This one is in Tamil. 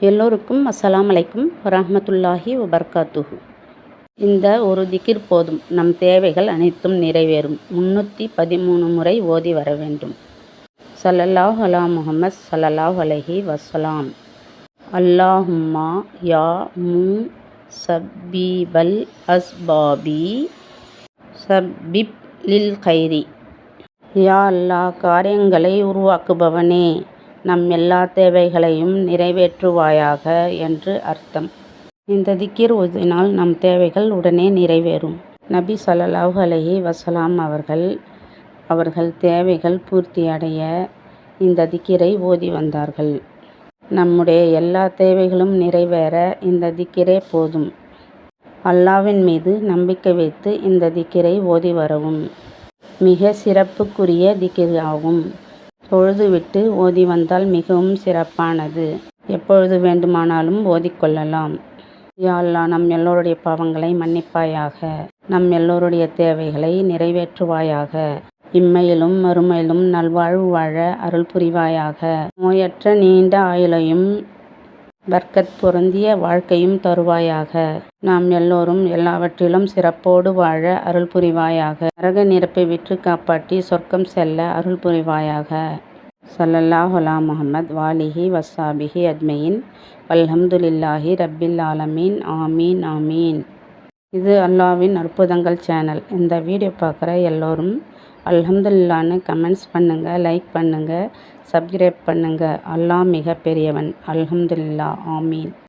எல்லோருக்கும் அஸ்ஸலாம் அலைக்கும் வரஹ்மத்துல்லாஹி வபர்காத்துஹு. இந்த ஒரு திகிர் போதும். நம் தேவைகள் அனைத்தும் நிறைவேறும். முன்னூற்றி பதிமூணு முறை ஓதி வர வேண்டும். சல்லல்லாஹ் அலா முகமது சல்லல்லாஹ் அலஹி வசலாம் அல்லாஹும்மா யா மு சப்பீபல் அஸ்பாபி சப்பிப் லில் கைரி. யா அல்லாஹ் காரியங்களை உருவாக்குபவனே. நம் எல்லா தேவைகளையும் நிறைவேற்றுவாயாக என்று அர்த்தம். இந்த திக்கிர் ஓதினால் நம் தேவைகள் உடனே நிறைவேறும். நபி ஸல்லல்லாஹு அலஹி வசலாம் அவர்கள் அவர்கள் தேவைகள் பூர்த்தியடைய இந்த திக்கிரை ஓதி வந்தார்கள். நம்முடைய எல்லா தேவைகளும் நிறைவேற இந்த திக்கிரே போதும். அல்லாவின் மீது நம்பிக்கை வைத்து இந்த திக்கிரை ஓதி வரவும். மிக சிறப்புக்குரிய திக்கிர் ஆகும். தொழுதுவிட்டு ஓதி வந்தால் மிகவும் சிறப்பானது. எப்பொழுது வேண்டுமானாலும் ஓதிக்கொள்ளலாம் யாழ்லா நம் எல்லோருடைய பாவங்களை மன்னிப்பாயாக. நம் எல்லோருடைய தேவைகளை நிறைவேற்றுவாயாக. இம்மையிலும் மறுமையிலும் நல்வாழ்வு வாழ அருள் புரிவாயாக. நோயற்ற நீண்ட ஆயுளையும் பர்க்கத் பொருந்திய வாழ்க்கையும் தருவாயாக. நாம் எல்லோரும் எல்லாவற்றிலும் சிறப்போடு வாழ அருள் புரிவாயாக. நரக நிரப்பை விற்று காப்பாற்றி சொர்க்கம் செல்ல அருள் புரிவாயாக. ஸல்லல்லாஹு முகமது முஹம்மத் வாலிஹி வஸ்ஸாபிஹி அஜ்மயின். வல்ஹம்துலில்லாஹி ரப்பில் ஆலமீன். ஆமீன் ஆமீன். இது அல்லாவின் அற்புதங்கள் சேனல். இந்த வீடியோ பார்க்குற எல்லோரும் அல்ஹம்துலில்லான்னு கமெண்ட்ஸ் பண்ணுங்கள் லைக் பண்ணுங்கள் சப்ஸ்கிரைப் பண்ணுங்கள் அல்லாஹ் மிக பெரியவன் ஆமீன்.